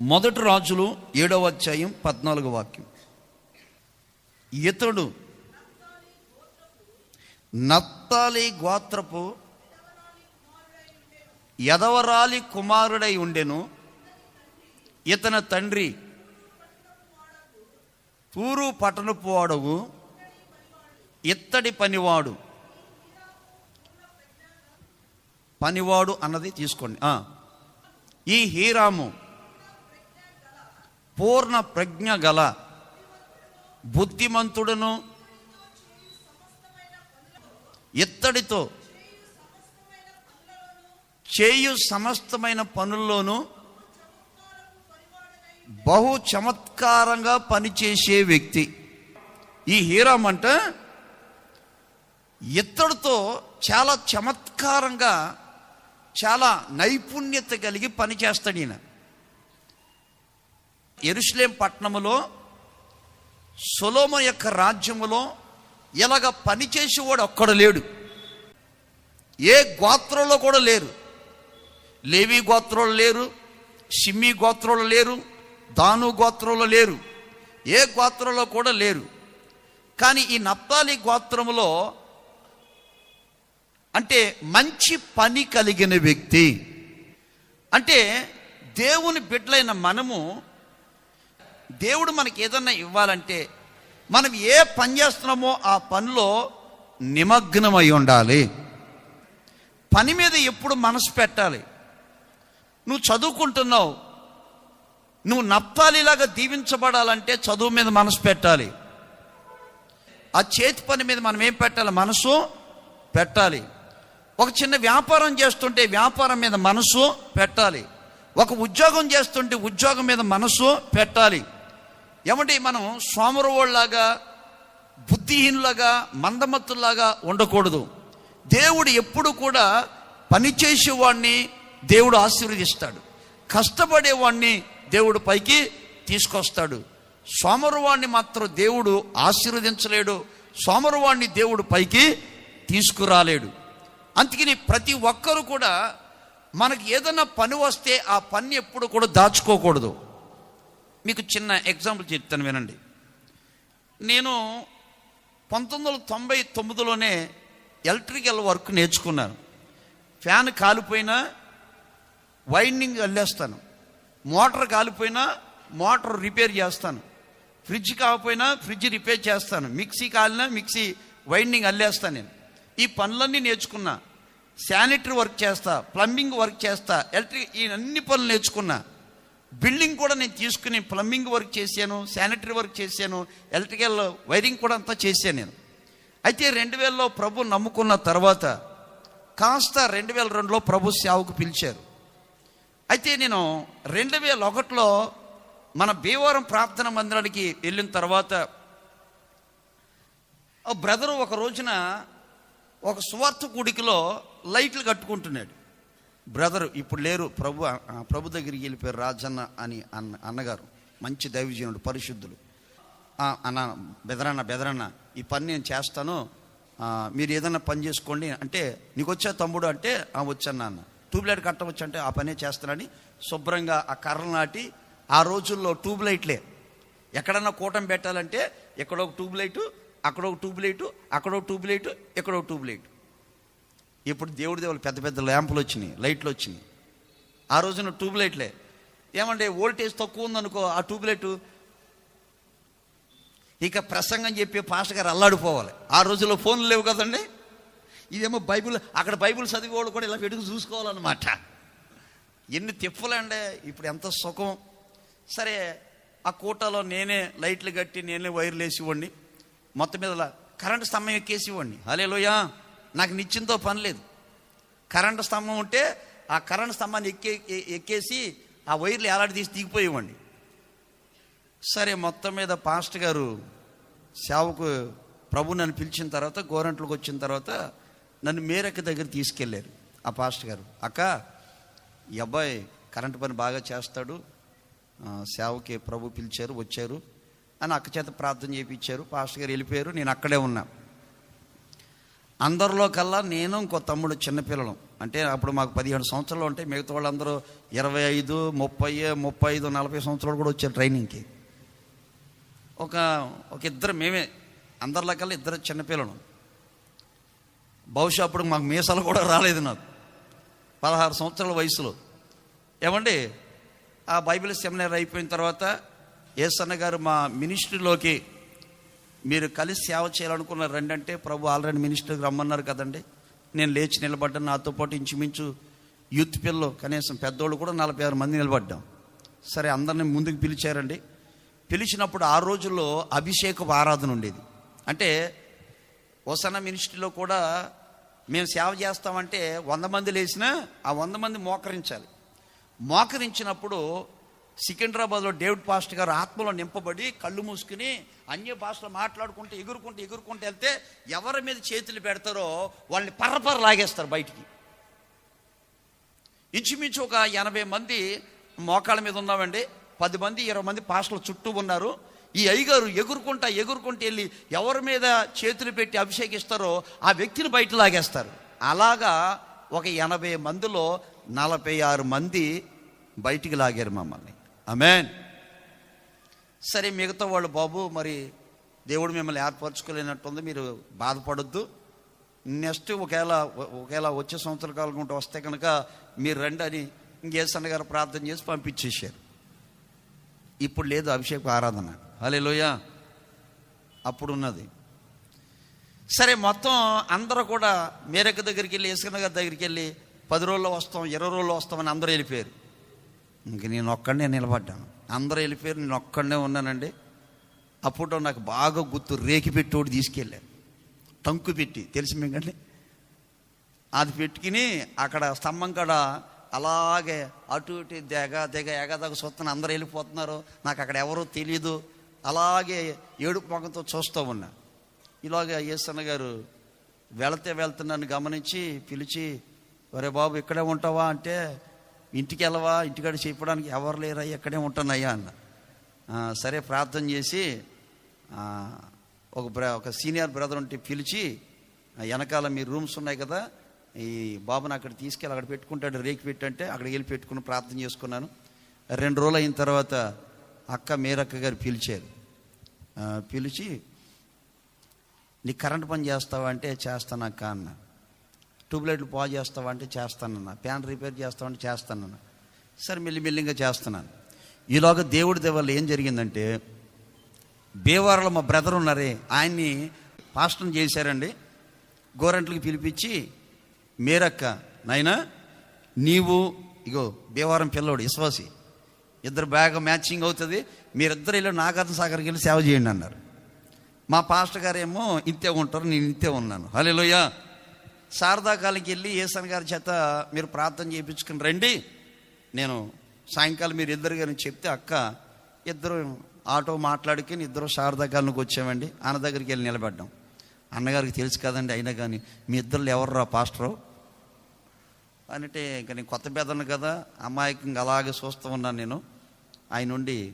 మొదటి రాజులు ఏడవ అధ్యాయం పద్నాలుగు వాక్యం. ఇతడు నత్తాలి గోత్రపు యదవరాలి కుమారుడై ఉండెను. ఇతని తండ్రి తూరు పట్టణపు వాడవు ఇత్తడి పనివాడు. పనివాడు అన్నది తీసుకోండి. ఈ హీరాము పూర్ణ ప్రజ్ఞ గల బుద్ధిమంతుడును ఇత్తడితో చేయు సమస్తమైన పనుల్లోనూ బహు చమత్కారంగా పనిచేసే వ్యక్తి. ఈ హీరామ్ అంటే ఇత్తడితో చాలా చమత్కారంగా చాలా నైపుణ్యత కలిగి పనిచేస్తాడు ఈయన. ఎరుషలేం పట్టణములో సొలోమ యొక్క రాజ్యములో ఇలాగ పనిచేసేవాడు ఒక్కడు లేడు. ఏ గోత్రంలో కూడా లేరు. లేవి గోత్రంలో లేరు సిమ్మి గోత్రంలో లేరు దాను గోత్రంలో లేరు ఏ గోత్రంలో కూడా లేరు. కానీ ఈ నప్తాలి గోత్రములో అంటే మంచి పని కలిగిన వ్యక్తి. అంటే దేవుని బిడ్డలైన మనము దేవుడు మనకి ఏదన్నా ఇవ్వాలంటే మనం ఏ పని చేస్తున్నామో ఆ పనిలో నిమగ్నమై ఉండాలి. పని మీద ఎప్పుడు మనసు పెట్టాలి. నువ్వు చదువుకుంటున్నావు. నువ్వు నప్తాలిలాగా దీవించబడాలంటే చదువు మీద మనసు పెట్టాలి. ఆ చేతి పని మీద మనం ఏం పెట్టాలి? మనసు పెట్టాలి. ఒక చిన్న వ్యాపారం చేస్తుంటే వ్యాపారం మీద మనసు పెట్టాలి. ఒక ఉద్యోగం చేస్తుంటే ఉద్యోగం మీద మనసు పెట్టాలి. ఏమంటే మనం సోమరవాళ్ళలాగా బుద్ధిహీనులాగా మందమత్తులాగా ఉండకూడదు. దేవుడు ఎప్పుడు కూడా పనిచేసేవాడిని దేవుడు ఆశీర్వదిస్తాడు. కష్టపడేవాడిని దేవుడు పైకి తీసుకొస్తాడు. సోమరువాణ్ణి మాత్రం దేవుడు ఆశీర్వదించలేడు. సోమరువాణ్ణి దేవుడు పైకి తీసుకురాలేడు. అందుకని ప్రతి ఒక్కరు కూడా మనకి ఏదైనా పని వస్తే ఆ పని ఎప్పుడు కూడా దాచుకోకూడదు. మీకు చిన్న ఎగ్జాంపుల్ చెప్తాను వినండి. నేను పంతొమ్మిది వందల తొంభై తొమ్మిదిలోనే ఎలక్ట్రికల్ వర్క్ నేర్చుకున్నాను. ఫ్యాన్ కాలిపోయినా వైండింగ్ అల్లేస్తాను. మోటార్ కాలిపోయినా మోటార్ రిపేర్ చేస్తాను. ఫ్రిడ్జ్ కాకపోయినా ఫ్రిడ్జ్ రిపేర్ చేస్తాను. మిక్సీ కాలినా మిక్సీ వైండింగ్ అల్లేస్తాను నేను. ఈ పనులన్నీ నేర్చుకున్నా. శానిటరీ వర్క్ చేస్తా ప్లంబింగ్ వర్క్ చేస్తా ఎలక్ట్రిక్ ఈ అన్ని పనులు నేర్చుకున్నా. బిల్డింగ్ కూడా నేను తీసుకుని ప్లంబింగ్ వర్క్ చేశాను శానిటరీ వర్క్ చేశాను ఎలక్ట్రికల్ వైరింగ్ కూడా అంతా చేశాను నేను. అయితే రెండు వేలలో ప్రభు నమ్ముకున్న తర్వాత కాస్త రెండు వేల రెండులో ప్రభు సేవకు పిలిచారు. అయితే నేను రెండు వేల ఒకటిలో మన భీమవరం ప్రార్థన మందిరానికి వెళ్ళిన తర్వాత ఆ బ్రదరు ఒక రోజున ఒక స్వార్థ కూడికలో లైట్లు కట్టుకుంటున్నాడు. బ్రదర్ ఇప్పుడు లేరు. ప్రభు ప్రభు దగ్గరికి వెళ్ళిపోయారు రాజన్న అని అన్న అన్నగారు. మంచి దైవజనుడు పరిశుద్ధులు అన్న బెదరన్న బెదరన్న ఈ పని నేను చేస్తాను. మీరు ఏదైనా పని చేసుకోండి. అంటే నీకు వచ్చా తమ్ముడు అంటే "ఆ, వచ్చాను నాన్న. ట్యూబ్లైట్ కట్టవచ్చు అంటే ఆ పనే చేస్తానని శుభ్రంగా ఆ కర్రలు నాటి ఆ రోజుల్లో ట్యూబ్ లైట్లే ఎక్కడన్నా కూటం పెట్టాలంటే ఎక్కడో ఒక ట్యూబ్ లైటు అక్కడ ఒక ట్యూబ్ లైటు అక్కడ ఒక ట్యూబ్ లైటు ఎక్కడ ఒక ట్యూబ్ ఇప్పుడు దేవుడి దేవుళ్ళు పెద్ద పెద్ద ల్యాంపులు వచ్చినాయి లైట్లు వచ్చినాయి. ఆ రోజున ట్యూబ్ లైట్లే ఏమంటే వోల్టేజ్ తక్కువ ఉందనుకో ఆ ట్యూబ్ లైటు ఇక ప్రసంగం చెప్పి పాస్టర్ గారు అల్లాడిపోవాలి. ఆ రోజుల్లో ఫోన్లు లేవు కదండి? ఇదేమో బైబిల్ అక్కడ బైబిల్ చదివేవాళ్ళు కూడా ఇలా వెడుగు చూసుకోవాలన్నమాట. ఎన్ని తిప్పలండి ఇప్పుడు ఎంత సుఖం. సరే ఆ కూటలో నేనే లైట్లు కట్టి నేనే వైర్లు వేసివ్వండి మొత్తం మీద కరెంటు స్తంభం ఎక్కేసి ఇవ్వండి. హలే లోయా నాకు నిత్యంతో పని లేదు. కరెంటు స్తంభం ఉంటే ఆ కరెంటు స్తంభాన్ని ఎక్కే ఎక్కేసి ఆ వైర్లు ఎలాంటి తీసి దిగిపోయేవ్వండి సరే మొత్తం మీద పాస్టర్ గారు సేవకు ప్రభు నన్ను పిలిచిన తర్వాత గోరంట్లకు వచ్చిన తర్వాత నన్ను మేరక్క దగ్గర తీసుకెళ్ళారు ఆ పాస్టర్ గారు. అక్క ఈ అబ్బాయి కరెంటు పని బాగా చేస్తాడు. సేవకి ప్రభు పిలిచారు వచ్చారు. అని అక్క చేత ప్రార్థన చేయించారు పాస్టర్ గారు వెళ్ళిపోయారు. నేను అక్కడే ఉన్నా. అందరిలో కల్లా నేను ఇంకో తమ్ముడు చిన్నపిల్లలం అంటే అప్పుడు మాకు పదిహేడు సంవత్సరాలు ఉంటాయి మిగతా వాళ్ళందరూ ఇరవై ఐదు ముప్పై ముప్పై ఐదు నలభై సంవత్సరాలు కూడా వచ్చారు ట్రైనింగ్కి. ఒక ఒక ఇద్దరు మేమే అందరిలో కల్లా ఇద్దరు చిన్నపిల్లలు బహుశా అప్పుడు మాకు మీసాలు కూడా రాలేదు నాకు. పదహారు సంవత్సరాల వయసులో. ఏమండి? ఆ బైబిల్ సెమినార్ అయిపోయిన తర్వాత ఏసన్న గారు మా మినిస్ట్రీలోకి మీరు కలిసి సేవ చేయాలనుకున్న రండి అంటే ప్రభు ఆల్రెడీ మినిస్టర్కి రమ్మన్నారు కదండి. నేను లేచి నిలబడ్డాను. నాతో పాటు ఇంచుమించు యూత్ పిల్లలు కనీసం పెద్దోళ్ళు కూడా నలభై ఆరు మంది నిలబడ్డాం. సరే అందరిని ముందుకు పిలిచారండి. పిలిచినప్పుడు ఆ రోజుల్లో అభిషేకపు ఆరాధన ఉండేది. అంటే వసన మినిస్ట్రీలో కూడా మేము సేవ చేస్తామంటే వంద మంది లేచినా ఆ వంద మంది మోకరించాలి. మోకరించినప్పుడు సికింద్రాబాద్లో డేవిడ్ పాస్ట్ గారు ఆత్మలో నింపబడి కళ్ళు మూసుకుని అన్య భాషలో మాట్లాడుకుంటూ ఎగురుకుంటూ ఎగురుకుంటూ వెళ్తే ఎవరి మీద చేతులు పెడతారో వాళ్ళని పర్రపర్ర లాగేస్తారు బయటికి. ఇంచుమించు ఒక ఎనభై మంది మోకాళ్ళ మీద ఉన్నామండి. పది మంది ఇరవై మంది పాస్టర్లు చుట్టూ ఉన్నారు. ఈ అయ్యగారు ఎగురుకుంటా ఎగురుకుంటూ వెళ్ళి ఎవరి మీద చేతులు పెట్టి అభిషేకిస్తారో ఆ వ్యక్తిని బయట లాగేస్తారు. అలాగా ఒక ఎనభై మందిలో నలభై ఆరు మంది బయటికి లాగారు మమ్మల్ని. అమెన్ సరే మిగతా వాళ్ళు బాబు మరి దేవుడు మిమ్మల్ని ఏర్పరచుకోలేనట్టుంది మీరు బాధపడొద్దు. నెక్స్ట్ ఒకవేళ ఒకవేళ వచ్చే సంవత్సర కాలం ఉంటే వస్తే కనుక మీరు రండి అని ఇంకేసన్న గారు ప్రార్థన చేసి పంపించేశారు. ఇప్పుడు లేదు అభిషేక ఆరాధన. హలే లోయ అప్పుడు ఉన్నది సరే మొత్తం అందరూ కూడా మేరక దగ్గరికి వెళ్ళి ఏసుకన్న గారి దగ్గరికి వెళ్ళి పది రోజుల్లో వస్తాం ఇరవై రోజుల్లో వస్తామని అందరూ వెళ్ళిపోయారు. ఇంక నేను ఒక్కడనే నిలబడ్డాను. అందరూ వెళ్ళిపోయారు నేను ఒక్కడనే ఉన్నానండి. అప్పుడు నాకు బాగా గుర్తు రేకి పెట్టోడు తీసుకెళ్ళాను టంకు పెట్టి తెలిసి మీకండి అది పెట్టుకుని అక్కడ స్తంభం కాడ అలాగే అటు ఇటు దెగ దిగ ఎగదగ చూస్తున్న అందరూ వెళ్ళిపోతున్నారు. నాకు అక్కడ ఎవరో తెలియదు అలాగే ఏడుపు మొఖంతో చూస్తూ ఉన్నా. ఇలాగ ఏసన్న గారు వెళితే వెళ్తున్నాను గమనించి పిలిచి ఒరే బాబు ఇక్కడే ఉంటావా? అంటే ఇంటికి వెళ్ళవా? ఇంటికాడ చెప్పడానికి ఎవరు లేరా? ఎక్కడే ఉంటానయ్యా అన్న. సరే ప్రార్థన చేసి ఒక బ్ర ఒక సీనియర్ బ్రదర్ ఉంటే పిలిచి వెనకాల మీ రూమ్స్ ఉన్నాయి కదా ఈ బాబుని అక్కడ తీసుకెళ్ళి అక్కడ పెట్టుకుంటాడు రేకి పెట్టంటే అక్కడికి వెళ్ళి పెట్టుకుని ప్రార్థన చేసుకున్నాను. రెండు రోజులు అయిన తర్వాత అక్క మేరక్క గారు పిలిచారు. పిలిచి నీ కరెంట్ పని చేస్తావా? అంటే చేస్తాను అక్క అన్న. ట్యూబ్లైట్లు పావు చేస్తావా అంటే చేస్తానన్న. ఫ్యాన్ రిపేర్ చేస్తావంటే చేస్తానన్న. సరే మెల్లిమెల్లిగా చేస్తున్నాను. ఈలోగా దేవుడి దేవాళ్ళు ఏం జరిగిందంటే బేవారలో మా బ్రదర్ ఉన్నారే ఆయన్ని పాస్టర్ని చేశారండి. గోరంట్లకి పిలిపించి మేరక్క నాయనా నీవు ఇగో భీవారం పిల్లోడు విశ్వాసి. ఇద్దరు బాగా మ్యాచింగ్ అవుతుంది. మీరిద్దరు వెళ్ళి నాగార్జున సాగర్కి వెళ్ళి సేవ చేయండి అన్నారు. మా పాస్టర్ గారేమో ఇంతే ఉంటారు నేను ఇంతే ఉన్నాను. హలోయ శారదాకాలకి వెళ్ళి ఏసన్ గారి చేత మీరు ప్రార్థన చేయించుకుని రండి. నేను సాయంకాలం మీరు ఇద్దరు గారిని చెప్తే అక్క ఇద్దరు ఆటో మాట్లాడుకుని ఇద్దరు శారదాకాలకు వచ్చామండి. ఆయన దగ్గరికి వెళ్ళి నిలబడ్డాం. అన్నగారికి తెలుసు కదండి అయినా కానీ మీ ఇద్దరు ఎవర్రా పాస్టరు? అంటే ఇంకా నేను కొత్త పేదను కదా అమాయకంగా అలాగే చూస్తూ ఉన్నాను నేను. ఆయన నుండి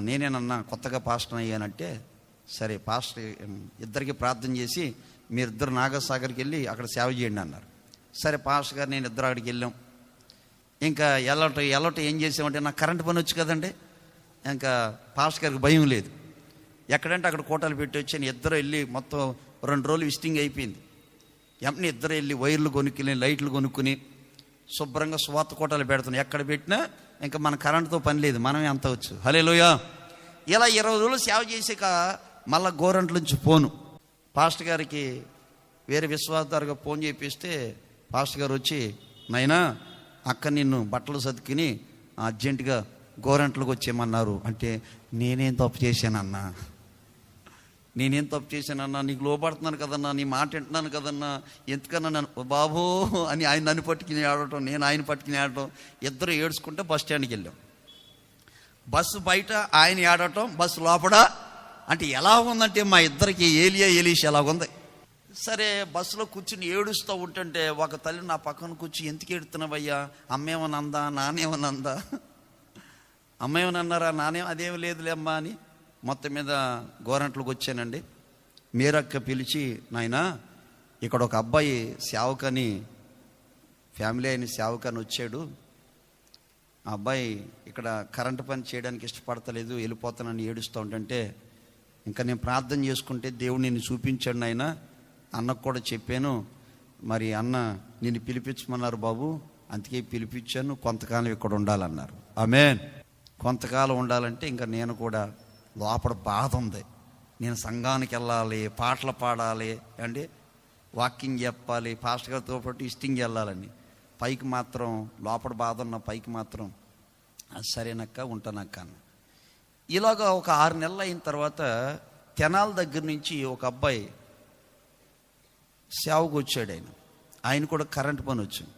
నేనేనన్నా కొత్తగా పాస్టర్ అయ్యానంటే సరే పాస్టర్ ఇద్దరికి ప్రార్థన చేసి మీరిద్దరు నాగసాగర్కి వెళ్ళి అక్కడ సేవ చేయండి అన్నారు. సరే పాస్టర్ గారు నేను ఇద్దరు అక్కడికి వెళ్ళాం. ఇంకా ఎల్లట ఎల్లట ఏం చేసామంటే నాకు కరెంట్ పని వచ్చు కదండి. ఇంకా పాస్టర్ గారికి భయం లేదు. ఎక్కడంటే అక్కడ కోటలు పెట్టి వచ్చాను. ఇద్దరు వెళ్ళి మొత్తం రెండు రోజులు విసిటింగ్ అయిపోయింది. ఎంపని ఇద్దరు వెళ్ళి వైర్లు కొనుక్కుని లైట్లు కొనుక్కుని శుభ్రంగా స్వాత కోటలు పెడుతున్నాం. ఎక్కడ పెట్టినా ఇంకా మన కరెంటుతో పని లేదు. మనమే అంత వచ్చు. హలే ఇలా ఇరవై రోజులు సేవ చేసాక మళ్ళా గోరంట్ల నుంచి పోను. పాస్టర్ గారికి వేరే విశ్వాసారుగా ఫోన్ చేపిస్తే పాస్టర్ గారు వచ్చి నైనా అక్క నిన్ను బట్టలు సర్దుకుని అర్జెంటుగా గోరంట్లకు వచ్చేయమన్నారు. అంటే నేనేం తప్పు చేశానన్నా? నేనేం తప్పు చేశానన్నా? నీకు లోపడుతున్నాను కదన్నా నీ మాట వింటున్నాను కదన్నా ఎందుకన్నా నన్ను బాబు అని ఆయన నన్ను పట్టుకుని ఆడటం నేను ఆయన పట్టుకుని ఆడటం ఇద్దరు ఏడుచుకుంటే బస్ స్టాండ్కి వెళ్ళాం. బస్సు బయట ఆయన ఏడటం బస్సు లోపల అంటే ఎలా ఉందంటే మా ఇద్దరికి ఏలియా ఏలీష్ ఎలాగుంది సరే బస్సులో కూర్చుని ఏడుస్తూ ఉంటుంటే ఒక తల్లి నా పక్కన కూర్చుని ఎందుకు ఏడుతున్నావయ్యా? అమ్మేమనందా నానేమనందా అమ్మేమనన్నారా నానే అదేం లేదులే అమ్మా అని మొత్తం మీద గోరంట్లకు వచ్చానండి. మీరక్క పిలిచి నాయనా ఇక్కడ ఒక అబ్బాయి సేవకని ఫ్యామిలీ అయిన సేవకని వచ్చాడు. ఆ అబ్బాయి ఇక్కడ కరెంటు పని చేయడానికి ఇష్టపడతలేదు వెళ్ళిపోతానని ఏడుస్తూ ఉంటుంటే ఇంకా నేను ప్రార్థన చేసుకుంటే దేవుడు నేను చూపించాడు ఆయన అన్నకు కూడా చెప్పాను. మరి అన్న నిన్ను పిలిపించమన్నారు బాబు. అందుకే పిలిపించాను. కొంతకాలం ఇక్కడ ఉండాలన్నారు. ఆమెన్. కొంతకాలం ఉండాలంటే ఇంకా నేను కూడా లోపల బాధ ఉంది. నేను సంఘానికి వెళ్ళాలి పాటలు పాడాలి అండి వాకింగ్ చెప్పాలి పాస్టర్ గారితో పాటు ఇస్టింగ్ వెళ్ళాలని. పైకి మాత్రం లోపల బాధ ఉన్న పైకి మాత్రం సరేనక్క ఉంటానక్క అన్న. ఇలాగ ఒక ఆరు నెలలు అయిన తర్వాత తెనాల దగ్గర నుంచి ఒక అబ్బాయి సేవకు వచ్చాడు ఆయన. ఆయన కూడా కరెంట్ పని వచ్చింది.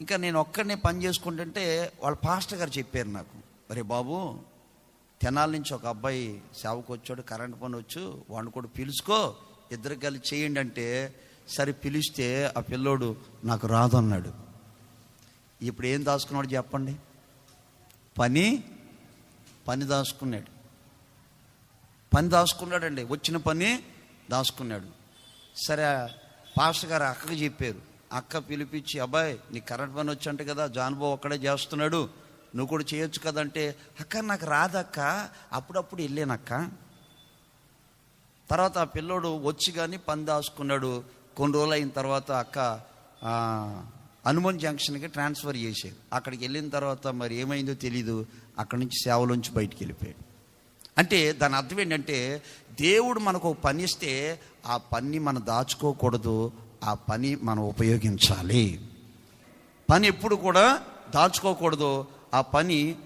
ఇంకా నేను ఒక్కడనే పని చేసుకుంటుంటే వాళ్ళ పాస్టర్ గారు చెప్పారు నాకు అరే బాబు తెనాల నుంచి ఒక అబ్బాయి సేవకు వచ్చాడు కరెంట్ పని వచ్చు వాడిని కూడా పిలుచుకో ఇద్దరు కలిసి చేయండి అంటే సరే పిలిస్తే ఆ పిల్లోడు నాకు రాదు అన్నాడు ఇప్పుడు ఏం దాచుకున్నాడు చెప్పండి? పని పని దాచుకున్నాడు. పని దాచుకున్నాడండి. వచ్చిన పని దాచుకున్నాడు. సరే పాస్టర్ గారు అక్కకి చెప్పారు. అక్క పిలిపించి అబ్బాయి నీ కరెంట్ పని వచ్చంట కదా జాన్బో ఒక్కడే చేస్తున్నాడు. నువ్వు కూడా చేయొచ్చు కదంటే అక్క నాకు రాదక్క. అప్పుడప్పుడు వెళ్ళానక్క. తర్వాత ఆ పిల్లోడు వచ్చి కానీ పని దాచుకున్నాడు. కొన్ని రోజులు అయిన తర్వాత అక్క హనుమాన్ జంక్షన్కి ట్రాన్స్ఫర్ చేశారు అక్కడికి వెళ్ళిన తర్వాత మరి ఏమైందో తెలీదు. అక్కడి నుంచి సేవలోంచి బయటికి వెళ్ళిపోయాడు. అంటే దాని అర్థం ఏంటంటే దేవుడు మనకు ఒక పని ఇస్తే ఆ పని మనం దాచుకోకూడదు. ఆ పని మనం ఉపయోగించాలి. పని ఎప్పుడు కూడా దాచుకోకూడదు. ఆ పని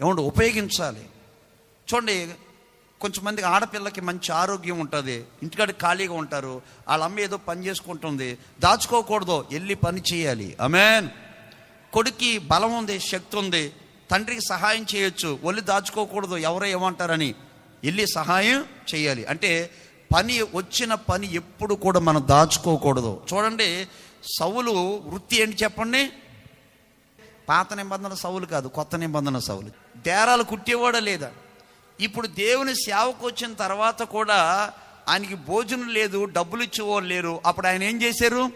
ఏమంటే ఉపయోగించాలి. చూడండి కొంచెం ఆడపిల్లకి మంచి ఆరోగ్యం ఉంటుంది ఇంటికాడ ఖాళీగా ఉంటారు వాళ్ళ అమ్మ ఏదో పని చేసుకుంటుంది దాచుకోకూడదు వెళ్ళి పని చేయాలి. అమెన్ కొడుక్కి బలం ఉంది శక్తి ఉంది తండ్రికి సహాయం చేయొచ్చు ఒళ్ళు దాచుకోకూడదు ఎవరో ఏమంటారని వెళ్ళి సహాయం చేయాలి. అంటే పని వచ్చిన పని ఎప్పుడు కూడా మనం దాచుకోకూడదు. చూడండి సవులు వృత్తి ఏంటి చెప్పండి? పాత నిబంధన సవులు కాదు కొత్త నిబంధన సవులు డేరాలు కుట్టేవాడా లేదా? ఇప్పుడు దేవుని సేవకు వచ్చిన తర్వాత కూడా ఆయనకి భోజనం లేదు డబ్బులు ఇచ్చేవాళ్ళు లేరు. అప్పుడు ఆయన ఏం చేశారు?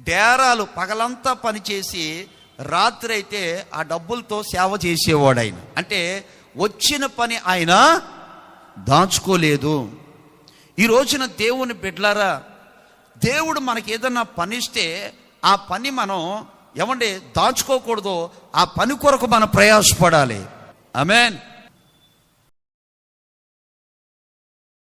డేరాలు పగలంతా పనిచేసి రాత్రి అయితే ఆ డబ్బులతో సేవ చేసేవాడు ఆయన. అంటే వచ్చిన పని ఆయన దాచుకోలేదు. ఈ రోజున దేవుని బిడ్లారా దేవుడు మనకి ఏదన్నా పనిస్తే ఆ పని మనం ఏమండి దాచుకోకూడదు. ఆ పని కొరకు మనం ప్రయాసపడాలి. ఆమెన్.